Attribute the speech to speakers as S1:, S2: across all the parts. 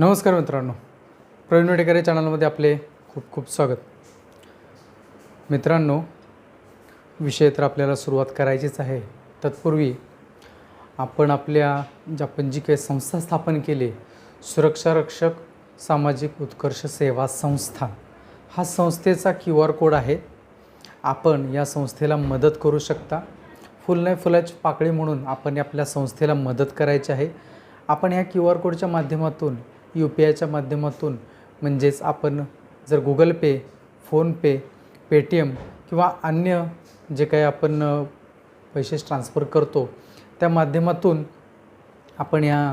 S1: नमस्कार मित्रांनो. प्रवीण वेटेकर या चॅनलमध्ये आपले खूप खूप स्वागत. मित्रांनो विषय तर आपल्याला सुरुवात करायचीच आहे. तत्पूर्वी आपण आपल्या ज्या आपण जी काही संस्था स्थापन केली सुरक्षा रक्षक सामाजिक उत्कर्ष सेवा संस्था हा संस्थेचा क्यू आर कोड आहे. आपण या संस्थेला मदत करू शकता. फुल नाही फुलाची पाकळी म्हणून आपण आपल्या संस्थेला मदत करायची आहे. आपण ह्या क्यू आर कोडच्या माध्यमातून यू पी आयच्या माध्यमातून म्हणजेच आपण जर गुगल पे फोनपे पेटीएम किंवा अन्य जे काही आपण पैसे ट्रान्सफर करतो त्या माध्यमातून आपण या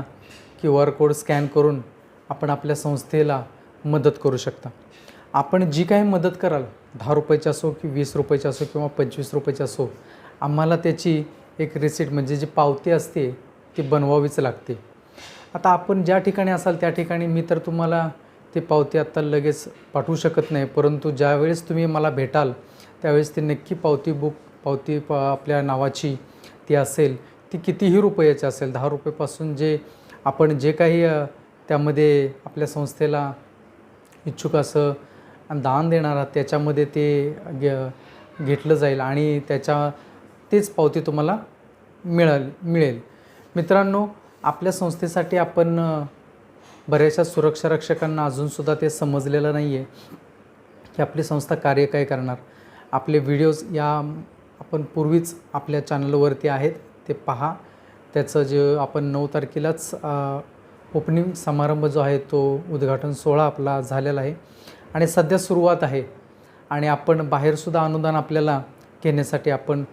S1: क्यू आर कोड स्कॅन करून आपण आपल्या संस्थेला मदत करू शकता. आपण जी काही मदत कराल दहा रुपयाची असो की वीस रुपयाची असो किंवा पंचवीस रुपयाची असो आम्हाला त्याची एक रिसिट म्हणजे जी पावती असते ती बनवावीच लागते. आता आपण ज्या ठिकाणी असाल त्या ठिकाणी मी तर तुम्हाला ती पावती आत्ता लगेच पाठवू शकत नाही. परंतु ज्यावेळेस तुम्ही मला भेटाल त्यावेळेस ती नक्की पावती बुक पावती प आपल्या नावाची ती असेल ती कितीही रुपयाची असेल दहा रुपयेपासून जे आपण जे काही त्यामध्ये आपल्या संस्थेला इच्छुक असं दान देणार आहात त्याच्यामध्ये ते घे घेतलं जाईल आणि त्याच्या तेच पावती तुम्हाला मिळाल मिळेल. मित्रांनो आपल्या संस्थेसाठी आपण बऱ्याचशा सुरक्षा रक्षकांना अजूनसुद्धा ते समजलेलं नाही आहे की आपली संस्था कार्य काय करणार. आपले व्हिडिओज या आपण पूर्वीच आपल्या चॅनलवरती आहेत ते पहा. त्याचं जे आपण नऊ तारखेलाच ओपनिंग समारंभ जो आहे तो उद्घाटन सोहळा आपला झालेला आहे. आणि सध्या सुरुवात आहे. आणि आपण बाहेरसुद्धा अनुदान आपल्याला घेण्यासाठी आपण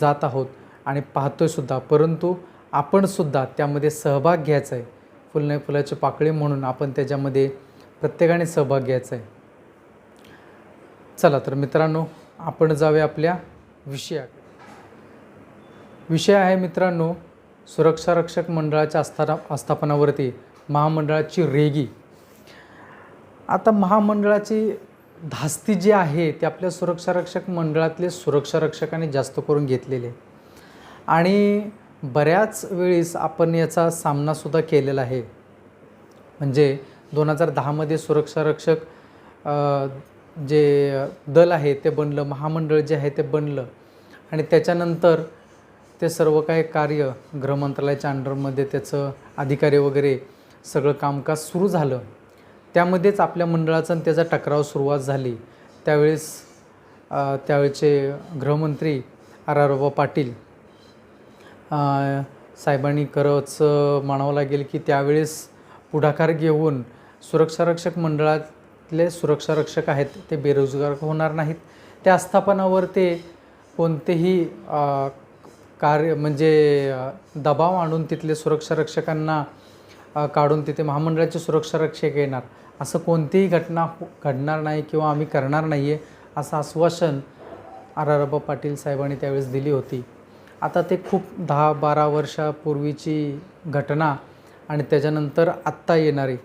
S1: जात आहोत आणि पाहतोय सुद्धा. आपणसुद्धा त्यामध्ये सहभाग घ्यायचा आहे. फुल नाही फुलाची पाकळी म्हणून आपण त्याच्यामध्ये प्रत्येकाने सहभाग घ्यायचा आहे. चला तर मित्रांनो आपण जाऊया आपल्या विषयाकडे. विषय आहे मित्रांनो सुरक्षा रक्षक मंडळाच्या आस्था आस्थापनावरती महामंडळाची रेगी. आता महामंडळाची धास्ती जी आहे ती आपल्या सुरक्षा रक्षक मंडळातले सुरक्षा रक्षकाने जास्त करून घेतलेले आहे. आणि बऱ्याच वेळेस आपण याचा सामनासुद्धा केलेला आहे. म्हणजे दोन हजार दहामध्ये सुरक्षारक्षक जे दल आहे ते बनलं महामंडळ जे आहे ते बनलं आणि त्याच्यानंतर ते सर्व काही कार्य गृहमंत्रालयाच्या अंडरमध्ये त्याचं अधिकारी वगैरे सगळं कामकाज सुरू झालं. त्यामध्येच आपल्या मंडळाचा आणि त्याचा टकराव सुरुवात झाली. त्यावेळेस त्यावेळचे गृहमंत्री आर आर पाटील साहेबांनी खरंच म्हणावं लागेल की त्यावेळेस पुढाकार घेऊन सुरक्षारक्षक मंडळातले सुरक्षारक्षक आहेत ते बेरोजगार होणार नाहीत. त्या आस्थापनावर ते कोणतेही कार्य म्हणजे दबाव आणून तिथले सुरक्षारक्षकांना काढून तिथे महामंडळाचे सुरक्षारक्षक येणार. असं कोणतीही घटना हो- घडणार नाही किंवा आम्ही करणार नाही आहे असं आश्वासन आर आर पाटील साहेबांनी त्यावेळेस दिली होती. आता ते खूप दहा बारा वर्षापूर्वीची घटना आणि त्याच्यानंतर आत्ता येणारी.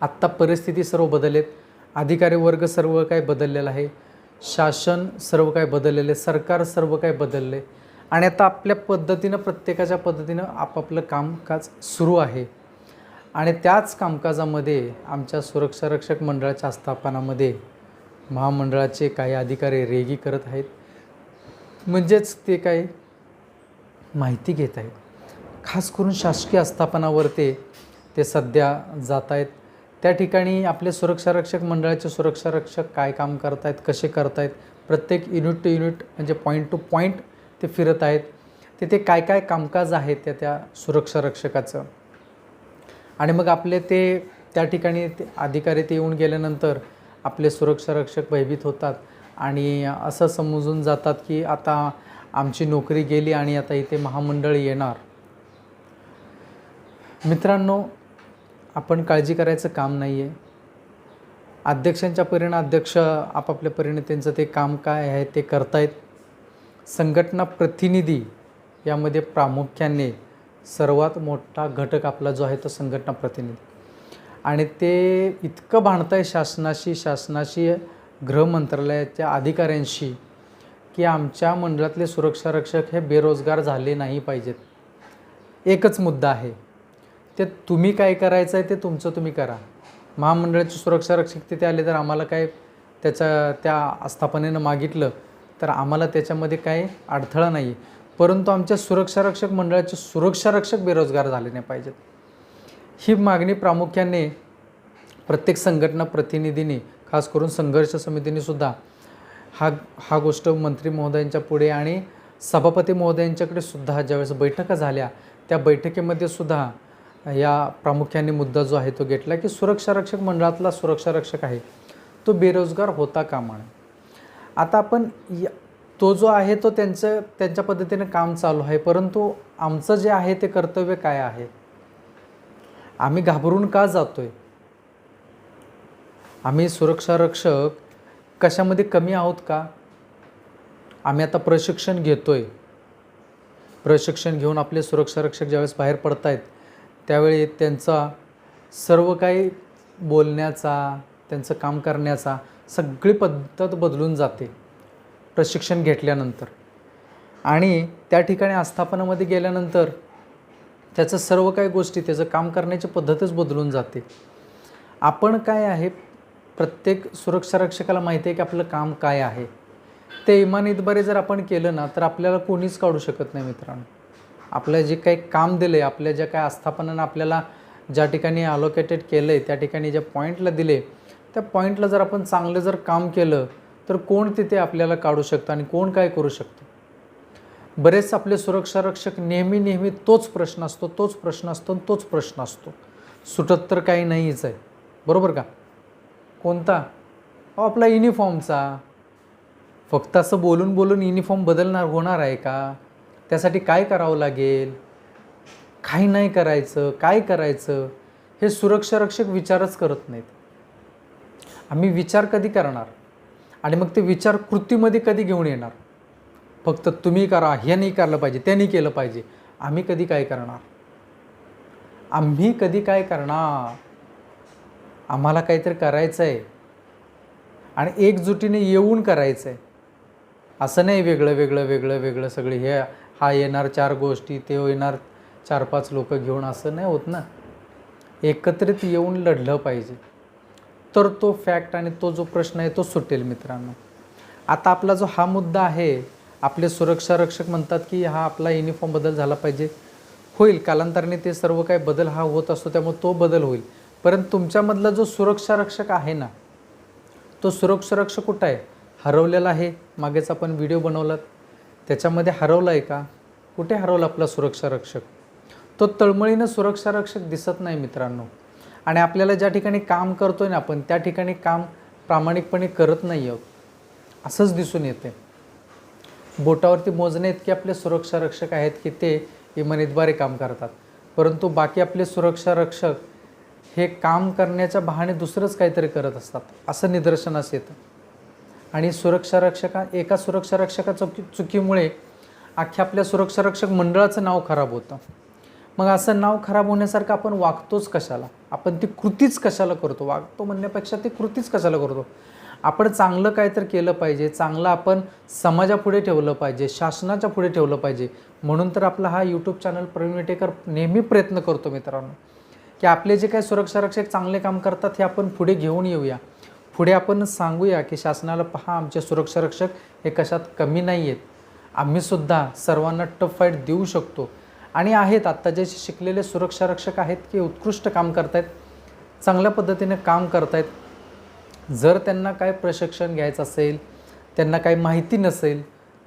S1: आत्ता परिस्थिती सर्व बदललेत. अधिकारी वर्ग सर्व काही बदललेलं आहे. शासन सर्व काही बदललेलं. आहे सरकार सर्व काही बदललं. आहे आणि आता आपल्या पद्धतीनं प्रत्येकाच्या पद्धतीनं आपापलं कामकाज सुरू आहे. आणि त्याच कामकाजामध्ये आमच्या सुरक्षा रक्षक मंडळाच्या आस्थापनामध्ये महामंडळाचे काही अधिकारी रेगी करत आहेत. म्हणजेच ते काही माहिती घेत आहेत. खास करून शासकीय आस्थापनावर ते ते सध्या जात आहेत. त्या ठिकाणी आपले सुरक्षारक्षक मंडळाचे सुरक्षारक्षक काय काम करत आहेत कसे करत आहेत प्रत्येक युनिट टू युनिट म्हणजे पॉईंट टू पॉईंट ते फिरत आहेत. तिथे काय काय कामकाज आहे त्या त्या सुरक्षारक्षकाचं? आणि मग आपले ते त्या ठिकाणी ते अधिकारी ते येऊन गेल्यानंतर आपले सुरक्षारक्षक भयभीत होतात आणि असं समजून जातात की आता आमची नोकरी गेली आणि आता इथे महामंडळ येणार. मित्रांनो आपण काळजी करायचं काम नाही आहे अध्यक्षांच्या परीनं अध्यक्ष आपापल्या परीने त्यांचं ते काम काय आहे ते करतायत. संघटना प्रतिनिधी यामध्ये प्रामुख्याने सर्वात मोठा घटक आपला जो आहे तो संघटना प्रतिनिधी. आणि ते इतकं भांडत आहे शासनाशी शासनाशी गृह मंत्रालयाच्या अधिकाऱ्यांशी की आमच्या मंडळातले सुरक्षारक्षक हे बेरोजगार झाले नाही पाहिजेत. एकच मुद्दा आहे. ते तुम्ही काय करायचं आहे ते तुमचं तुम्ही करा. महामंडळाचे सुरक्षा रक्षक तिथे आले तर आम्हाला काय त्याच्या त्या आस्थापनेनं मागितलं तर आम्हाला त्याच्यामध्ये काही अडथळा नाही परंतु आमच्या सुरक्षा रक्षक मंडळाचे सुरक्षा रक्षक बेरोजगार झाले नाही पाहिजेत. ही मागणी प्रामुख्याने प्रत्येक संघटना प्रतिनिधींनी खास करून संघर्ष समितीने सुद्धा हा हा गोष्ट मंत्री महोदयांच्या पुढे आणि सभापती महोदयांच्याकडे सुद्धा ज्यावेळेस बैठका झाल्या त्या बैठकीमध्ये सुद्धा या प्रामुख्याने मुद्दा जो आहे तो घेतला की सुरक्षा रक्षक मंडळातला सुरक्षा रक्षक आहे तो बेरोजगार होता कामा नये आता आपण तो जो आहे तो त्यांचं त्यांच्या पद्धतीने काम चालू आहे परंतु आमचं जे आहे ते कर्तव्य काय आहे? आम्ही घाबरून का जातोय? आम्ही सुरक्षा रक्षक कशामध्ये कमी आहोत का? आम्ही आता प्रशिक्षण घेतो आहे प्रशिक्षण घेऊन आपले सुरक्षा रक्षक ज्यावेळेस बाहेर पडत आहेत त्यावेळी त्यांचा सर्व काही बोलण्याचा त्यांचं काम करण्याचा सगळी पद्धत बदलून जाते प्रशिक्षण घेतल्यानंतर. आणि त्या ठिकाणी आस्थापनामध्ये गेल्यानंतर त्याचं सर्व काही गोष्टी त्याचं काम करण्याची पद्धतच बदलून जाते. आपण काय आहे? प्रत्येक सुरक्षा रक्षकाला माहिती आहे की आपलं काम काय आहे. ते इमानीतबारे जर आपण केलं ना तर आपल्याला कोणीच काढू शकत नाही मित्रांनो. आपलं जे काही काम दिलं आहे आपल्या ज्या काही आस्थापनानं आपल्याला ज्या ठिकाणी अलोकेटेड केलं आहे त्या ठिकाणी ज्या पॉईंटला दिले त्या पॉईंटला जर आपण चांगलं जर काम केलं तर कोण तिथे आपल्याला काढू शकतं आणि कोण काय करू शकतं? बरेच आपले सुरक्षारक्षक नेहमी नेहमी तोच प्रश्न असतो तोच प्रश्न असतो आणि तोच प्रश्न असतो. सुटत तर काही नाहीच आहे. बरोबर का? कोणता? अहो आपला युनिफॉर्मचा फक्त असं बोलून बोलून युनिफॉर्म बदलणार होणार आहे का? त्यासाठी काय करावं लागेल? काही नाही करायचं. काय करायचं? हे सुरक्षारक्षक विचारच करत नाहीत. आम्ही विचार कधी करणार? आणि मग ते विचार कृतीमध्ये कधी घेऊन येणार? फक्त तुम्ही करा हे नाही करलं पाहिजे त्यांनी केलं पाहिजे. आम्ही कधी काय करणार? आम्ही कधी काय करणार? आम्हाला काहीतरी करायचं आहे आणि एकजुटीने येऊन करायचं आहे असं नाही वेगळं वेगळं वेगळं वेगळं सगळे हे हा येणार चार गोष्टी ते येणार चार पाच लोक घेऊन असं नाही होत ना. एकत्रित येऊन लढलं पाहिजे. तर तो फॅक्ट आणि तो जो प्रश्न आहे तो सुटेल मित्रांनो. आता आपला जो हा मुद्दा आहे आपले सुरक्षा रक्षक म्हणतात की हा आपला युनिफॉर्म बदल झाला पाहिजे. होईल कालांतराने ते सर्व काही बदल हा होत असतो त्यामुळे तो बदल होईल. परंतु तुमच्यामधला जो सुरक्षा रक्षक आहे ना तो सुरक्षा रक्षक कुठं आहे? हरवलेला आहे. मागेच आपण व्हिडिओ बनवलात. त्याच्यामध्ये हरवला आहे का? कुठे हरवला आपला सुरक्षा रक्षक तो तळमळीनं सुरक्षा रक्षक दिसत नाही मित्रांनो. आणि आपल्याला ज्या ठिकाणी काम करतो आहे ना आपण त्या ठिकाणी काम प्रामाणिकपणे करत नाही आहोत. असंच दिसून येते. बोटावरती मोजणे इतके आपले सुरक्षा रक्षक आहेत की ते इमानीद्वारे काम करतात. परंतु बाकी आपले सुरक्षा रक्षक हे काम करण्याच्या बहाणे दुसरंच काहीतरी करत असतात असं निदर्शनास येतं. आणि सुरक्षा रक्षका एका सुरक्षा रक्षका चुकी चुकीमुळे अख्ख्या आपल्या सुरक्षा रक्षक मंडळाचं नाव खराब होतं. मग असं नाव खराब होण्यासारखं आपण वागतोच कशाला? आपण ती कृतीच कशाला करतो? वागतो म्हणण्यापेक्षा ती कृतीच कशाला करतो? आपण चांगलं काय तर केलं पाहिजे चांगलं आपण समाजापुढे ठेवलं पाहिजे शासनाच्या पुढे ठेवलं पाहिजे. म्हणून तर आपला हा यूट्यूब चॅनल प्रवीण विटेकर नेहमी प्रयत्न करतो मित्रांनो. की आपले जे काही सुरक्षा रक्षक चांगले काम करतात हे आपण पुढे घेऊन येऊया. पुढे आपण सांगूया की शासनाला पहा आमचे सुरक्षा रक्षक हे कशात कमी नाही आहेत. आम्हीसुद्धा सर्वांना टफ फाईट देऊ शकतो. आणि आहेत आत्ता जे शिकलेले सुरक्षा रक्षक आहेत की उत्कृष्ट काम करतायत चांगल्या पद्धतीने काम करतायत जर त्यांना काय प्रशिक्षण घ्यायचं असेल त्यांना काही माहिती नसेल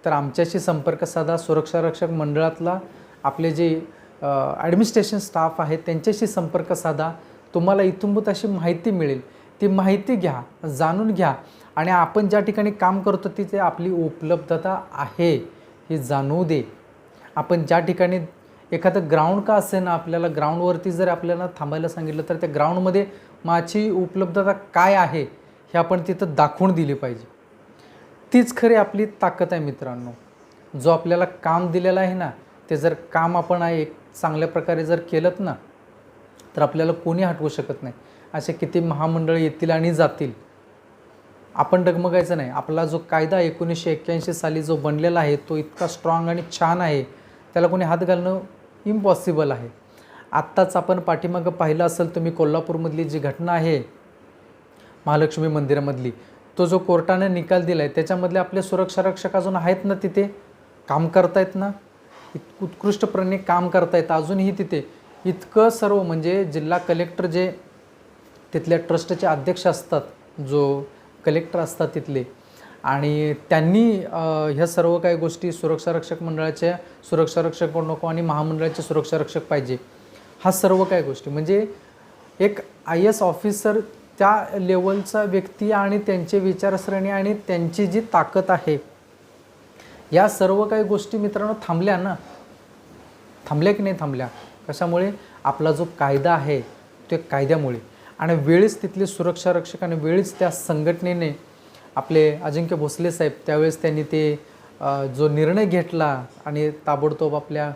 S1: तर आमच्याशी संपर्क साधा. सुरक्षा रक्षक मंडळातला आपले जे ॲडमिनिस्ट्रेशन स्टाफ आहेत त्यांच्याशी संपर्क साधा. तुम्हाला इथूनभूत अशी माहिती मिळेल. ती माहिती घ्या जाणून घ्या. आणि आपण ज्या ठिकाणी काम करतो तिथे आपली उपलब्धता आहे हे जाणवू दे. आपण ज्या ठिकाणी एखादं ग्राउंड का असे ना आपल्याला ग्राउंडवरती जर आपल्याला थांबायला सांगितलं तर त्या ग्राउंडमध्ये माझी उपलब्धता काय आहे हे आपण तिथं दाखवून दिली पाहिजे. तीच खरी आपली ताकद आहे मित्रांनो. जो आपल्याला काम दिलेलं आहे ना ते जर काम आपण आहे एक चांगल्या प्रकारे जर केलं ना तर आपल्याला कोणी हटवू शकत नाही. असे किती महामंडळ येतील आणि जातील आपण डगमगायचं नाही. आपला जो कायदा एकोणीसशे एक्क्याऐंशी साली जो बनलेला आहे तो इतका स्ट्रॉंग आणि छान आहे त्याला कोणी हात घालणं इम्पॉसिबल आहे. आत्ताच आपण पाठीमागं पाहिलं असेल तुम्ही कोल्हापूरमधली जी घटना आहे महालक्ष्मी मंदिरामधली तो जो कोर्टाने निकाल दिला आहे त्याच्यामधले आपले सुरक्षा रक्षक अजून आहेत ना तिथे? काम करतायत ना? इत- उत्कृष्टपणे काम करतायत अजूनही तिथे. इतकं सर्व म्हणजे जिल्हा कलेक्टर जे तिथल्या ट्रस्टचे अध्यक्ष असतात जो कलेक्टर असतात तिथले. आणि त्यांनी ह्या सर्व काही गोष्टी सुरक्षा रक्षक मंडळाच्या सुरक्षा रक्षक नको आणि महामंडळाचे सुरक्षा रक्षक पाहिजे. हा सर्व काही गोष्टी. म्हणजे एक आय एस ऑफिसर त्या लेवलचा व्यक्ती आणि त्यांचे विचारसरणी आणि त्यांची जी ताकद आहे या सर्व काही गोष्टी मित्रांनो थांबल्या ना? थांबल्या की नाही थांबल्या? कशामुळे? आपला जो कायदा आहे त्या कायद्यामुळे. आणि वेळीच तिथले सुरक्षा रक्षक आणि वेळीच त्या संघटनेने आपले अजिंक्य भोसले साहेब त्यावेळेस त्यांनी ते जो निर्णय घेतला आणि ताबडतोब आपल्या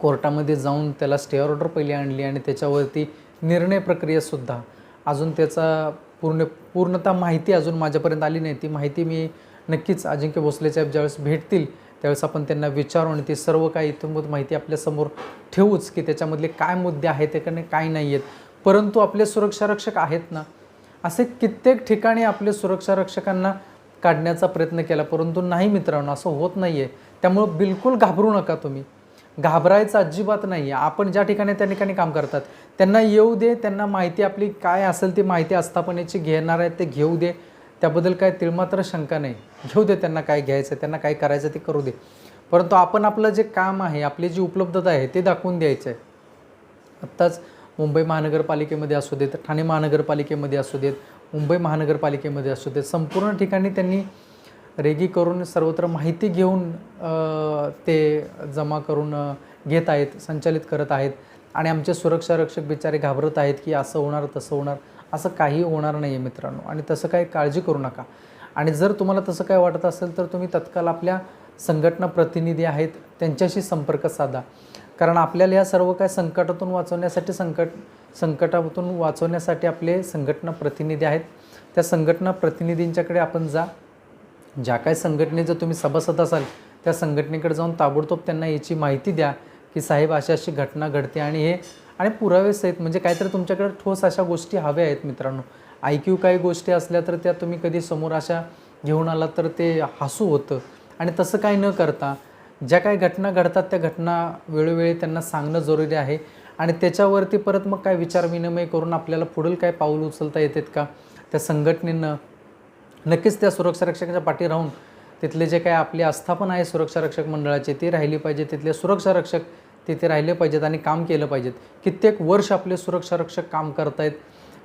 S1: कोर्टामध्ये जाऊन त्याला स्टे ऑर्डर पहिली आणली आणि त्याच्यावरती निर्णय प्रक्रियासुद्धा अजून त्याचा पूर्ण पूर्णतः माहिती अजून माझ्यापर्यंत आली नाही. ती माहिती मी नक्कीच अजिंक्य भोसले साहेब ज्यावेळेस भेटतील त्यावेळेस आपण त्यांना विचारू आणि ती सर्व काही इथून माहिती आपल्यासमोर ठेवूच की त्याच्यामधले काय मुद्दे आहेत त्याकडे काय नाही आहेत. परंतु आपले सुरक्षारक्षक आहेत ना असे कित्येक ठिकाणी आपले सुरक्षारक्षकांना काढण्याचा प्रयत्न केला परंतु नाही मित्रांनो असं होत नाही आहे त्यामुळं बिलकुल घाबरू नका तुम्ही. घाबरायचं अजिबात नाही आहे आपण ज्या ठिकाणी त्या ठिकाणी काम करतात त्यांना येऊ दे त्यांना माहिती आपली काय असेल ती माहिती आस्थापनेची घेणार आहेत ते घेऊ दे. त्याबद्दल काय तिळमात्र शंका नाही. घेऊ दे त्यांना काय घ्यायचं त्यांना काय करायचं ते करू दे. परंतु आपण आपलं जे काम आहे आपली जी उपलब्धता आहे ते दाखवून द्यायचं आहे. आत्ताच मुंबई महानगरपालिकेमध्ये असू देत ठाणे महानगरपालिकेमध्ये असू देत मुंबई महानगरपालिकेमध्ये असू देत संपूर्ण ठिकाणी त्यांनी रेगी करून सर्वत्र माहिती घेऊन ते जमा करून घेत आहेत संचालित करत आहेत. आणि आमचे सुरक्षा रक्षक बिचारे घाबरत आहेत की असं होणार तसं होणार. असं काही होणार नाही आहे मित्रांनो. आणि तसं काही काळजी करू नका. आणि जर तुम्हाला तसं काय वाटत असेल तर तुम्ही तत्काळ आपल्या संघटना प्रतिनिधी आहेत त्यांच्याशी संपर्क साधा. कारण आपल्याला या सर्व काय संकटातून वाचवण्यासाठी संकट संकटातून वाचवण्यासाठी आपले संघटना प्रतिनिधी आहेत. त्या संघटना प्रतिनिधींच्याकडे आपण जा. ज्या काय संघटनेचं जर तुम्ही सभासद असाल त्या संघटनेकडे जाऊन ताबडतोब त्यांना याची माहिती द्या. की साहेब अशी अशी घटना घडते आणि हे आणि पुरावे आहेत म्हणजे काहीतरी तुमच्याकडे ठोस अशा गोष्टी हव्या आहेत मित्रांनो. ऐक्यू काही गोष्टी असल्या तर त्या तुम्ही कधी समोर अशा घेऊन आलात तर ते हसू होतं. आणि तसं काय न करता ज्या काही घटना घडतात त्या घटना वेळोवेळी त्यांना सांगणं जरुरी आहे. आणि त्याच्यावरती परत मग काय विचारविनिमय करून आपल्याला पुढील काय पाऊल उचलता येतात का? त्या संघटनेनं नक्कीच त्या सुरक्षा रक्षकाच्या पाठी राहून तिथले जे काही आपली आस्थापन आहे सुरक्षा रक्षक मंडळाचे ते राहिली पाहिजे. तिथले सुरक्षा रक्षक तिथे राहिले पाहिजेत आणि काम केलं पाहिजेत. कित्येक वर्ष आपले सुरक्षा रक्षक काम करतायत.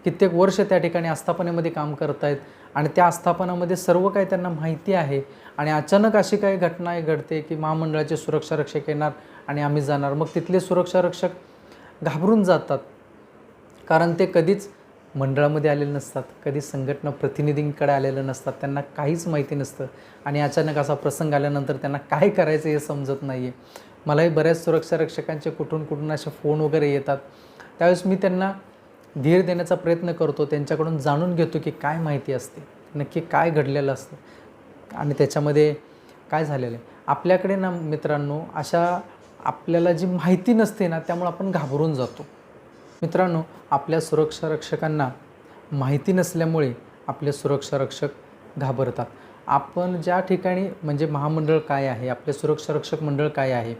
S1: कित्येक वर्ष त्या ठिकाणी आस्थापनेमध्ये काम करतायत. आणि त्या आस्थापनामध्ये सर्व काही त्यांना माहिती आहे. आणि अचानक अशी काही घटना आहे घडते की महामंडळाचे सुरक्षा रक्षक येणार आणि आम्ही जाणार. मग तिथले सुरक्षा रक्षक घाबरून जातात. कारण ते कधीच मंडळामध्ये आलेले नसतात कधी संघटना प्रतिनिधींकडे आलेलं नसतात त्यांना काहीच माहिती नसतं आणि अचानक असा प्रसंग आल्यानंतर त्यांना काय करायचं हे समजत नाही आहे मलाही बऱ्याच सुरक्षा रक्षकांचे कुठून कुठून असे फोन वगैरे येतात. त्यावेळेस मी त्यांना धीर देण्याचा प्रयत्न करतो त्यांच्याकडून जाणून घेतो की काय माहिती असते नक्की काय घडलेलं असतं आणि त्याच्यामध्ये काय झालेलं आहे. आपल्याकडे ना मित्रांनो अशा आपल्याला जी माहिती नसते ना त्यामुळे आपण घाबरून जातो. मित्रांनो आपल्या सुरक्षा रक्षकांना माहिती नसल्यामुळे आपले सुरक्षा रक्षक घाबरतात. आपण ज्या ठिकाणी म्हणजे महामंडळ काय आहे आपले सुरक्षा रक्षक मंडळ काय आहे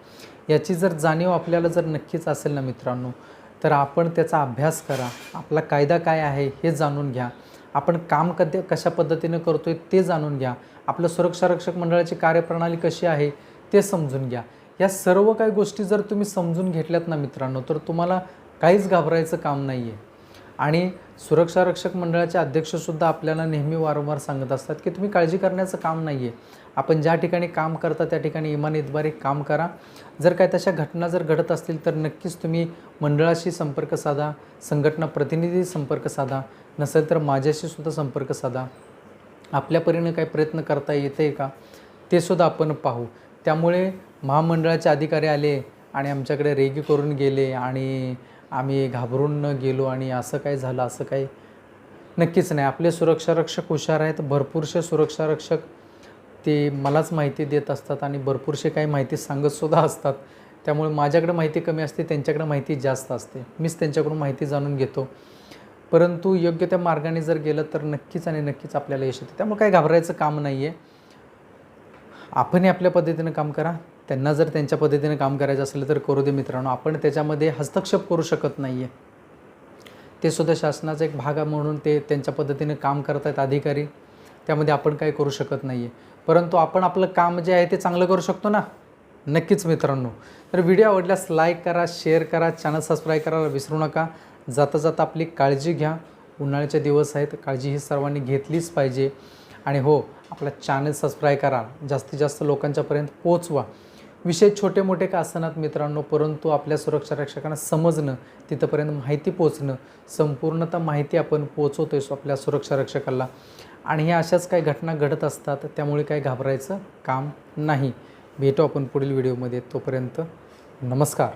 S1: याची जर जाणीव आपल्याला जर नक्कीच असेल ना मित्रांनो तर आपण त्याचा अभ्यास करा. आपला कायदा काय आहे हे जाणून घ्या. आपण काम कधी कशा पद्धतीनं करतोय ते जाणून घ्या. आपलं सुरक्षा रक्षक मंडळाची कार्यप्रणाली कशी आहे ते समजून घ्या. या सर्व काही गोष्टी जर तुम्ही समजून घेतल्यात ना मित्रांनो तर तुम्हाला काहीच घाबरायचं काम नाही आहे आणि सुरक्षा रक्षक मंडळाचे अध्यक्षसुद्धा आपल्याला नेहमी वारंवार सांगत असतात की तुम्ही काळजी करण्याचं काम नाही आहे आपण ज्या ठिकाणी काम करता त्या ठिकाणी इमान इतबारी काम करा. जर काय तशा घटना जर घडत असतील तर नक्कीच तुम्ही मंडळाशी संपर्क साधा संघटना प्रतिनिधी संपर्क साधा नसेल तर माझ्याशी सुद्धा संपर्क साधा. आपल्या परीने काही प्रयत्न करता येते का? ते सुद्धा आपण पाहू. त्यामुळे महामंडळाचे अधिकारी आले आणि आमच्याकडे रेगी करून गेले आणि आम्ही घाबरून न गेलो आणि असं काय झालं असं काही नक्कीच नाही. आपले सुरक्षा रक्षक हुशार आहेत. भरपूरसे सुरक्षा रक्षक ते मलाच माहिती देत असतात आणि भरपूरसे काही माहिती सांगतसुद्धा असतात. त्यामुळे माझ्याकडे माहिती कमी असते त्यांच्याकडे माहिती जास्त असते. मीच त्यांच्याकडून माहिती जाणून घेतो. परंतु योग्य त्या मार्गाने जर गेलं तर नक्कीच आणि नक्कीच आपल्याला यश येतं. त्यामुळे काही घाबरायचं काम नाही आहे आपणही आपल्या पद्धतीनं काम करा. त्यांना जर त्यांच्या पद्धतीनं काम करायचं असलं तर करू दे मित्रांनो. आपण त्याच्यामध्ये हस्तक्षेप करू शकत नाही आहे ते सुद्धा शासनाचा एक भाग आहे म्हणून ते त्यांच्या पद्धतीने काम करत आहेत अधिकारी. त्यामध्ये आपण काही करू शकत नाही आहे परंतु आपण आपलं काम जे आहे ते चांगलं करू शकतो ना? नक्कीच मित्रांनो. तर व्हिडिओ आवडल्यास लाईक करा शेअर करा चॅनल सबस्क्राईब करायला विसरू नका. जाता जाता आपली काळजी घ्या. उन्हाळ्याचे दिवस आहेत. काळजी ही सर्वांनी घेतलीच पाहिजे. आणि हो आपला चॅनल सबस्क्राईब करा. जास्तीत जास्त लोकांच्यापर्यंत पोचवा विषय छोटे मोठे का असतात मित्रांनो परंतु आपल्या सुरक्षा रक्षकांना समजणं तिथंपर्यंत माहिती पोचणं संपूर्णतः माहिती आपण पोचवतो आहे आपल्या सुरक्षा रक्षकाला. आणि ह्या अशाच काही घटना घडत असतात त्यामुळे काही घाबरायचं काम नाही. भेटू आपण पुढील व्हिडिओमध्ये. तोपर्यंत नमस्कार.